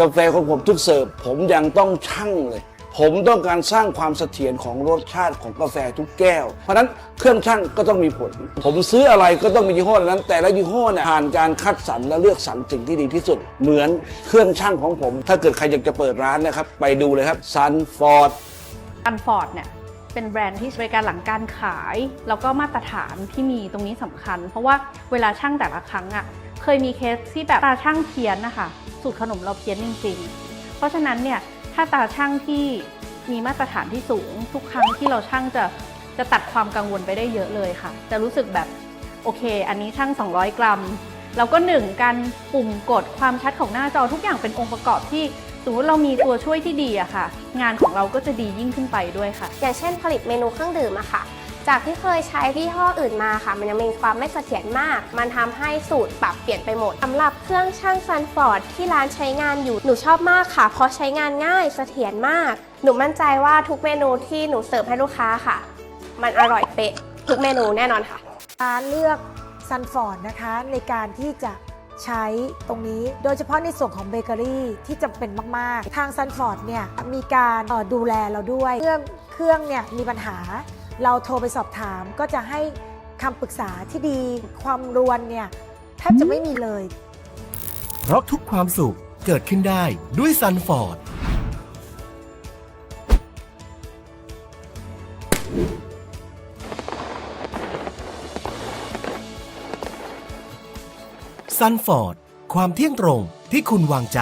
กาแฟของผมทุกเสิร์ฟผมยังต้องชั่งเลย ผมต้องการสร้างความเสถียรของรสชาติของกาแฟทุกแก้ว เพราะนั้นเครื่องชั่งก็ต้องมีผล ผมซื้ออะไรก็ต้องมียี่ห้อนั้น แต่ละยี่ห้อเนี่ยผ่านการคัดสรรและเลือกสรรสิ่งที่ดีที่สุด เหมือนเครื่องชั่งของผม ถ้าเกิดใครอยากจะเปิดร้านนะครับ ไปดูเลยครับซันฟอร์ดอันฟอร์ดเนี่ยเป็นแบรนด์ที่บริการหลังการขาย แล้วก็มาตรฐานที่มีตรงนี้สำคัญ เพราะว่าเวลาช่างแต่ละครั้งอะ่ะเคยมีเคสที่แบบตาช่างเพี้ยนนะคะ สูตรขนมเราเพี้ยนจริง ๆ เพราะฉะนั้นเนี่ยถ้าตาช่างที่มีมาตรฐานที่สูง ทุกครั้งที่เราช่างจะจะตัดความกังวลไปได้เยอะเลยค่ะ จะรู้สึกแบบโอเค อันนี้ช่าง 200 กรัม แล้วก็หนึ่งการปุ่มกดความชัดของหน้าจอทุกอย่างเป็นองค์ประกอบที่สมมติเรามีตัวช่วยที่ดีอะค่ะ งานของเราก็จะดียิ่งขึ้นไปด้วยค่ะ อย่างเช่นผลิตเมนูเครื่องดื่มอะค่ะ จากที่เคยใช้ยี่ห้ออื่นมาค่ะ มันยังมีความไม่เสถียรมาก มันทำให้สูตรปรับเปลี่ยนไปหมดสำหรับเครื่องช่างซันฟอร์ดที่ร้านใช้งานอยู่หนูชอบมากค่ะ เพราะใช้งานง่ายเสถียรมาก หนูมั่นใจว่าทุกเมนูที่หนูเสิร์ฟให้ลูกค้าค่ะ มันอร่อยเป๊ะทุกเมนูแน่นอนค่ะร้านเลือกซันฟอร์ดนะคะในการที่จะใช้ตรงนี้โดยเฉพาะในส่วนของเบเกอรี่ที่จำเป็นมาก ๆ ทางซันฟอร์ดเนี่ยมีการออดูแลเราด้วย เครื่องเครื่องเนี่ยมีปัญหา เราโทรไปสอบถามก็จะให้คำปรึกษาที่ดี ความรวนเนี่ยแทบจะไม่มีเลย เพราะทุกความสุขเกิดขึ้นได้ด้วยซันฟอร์ด ซันฟอร์ด ความเที่ยงตรงที่คุณวางใจ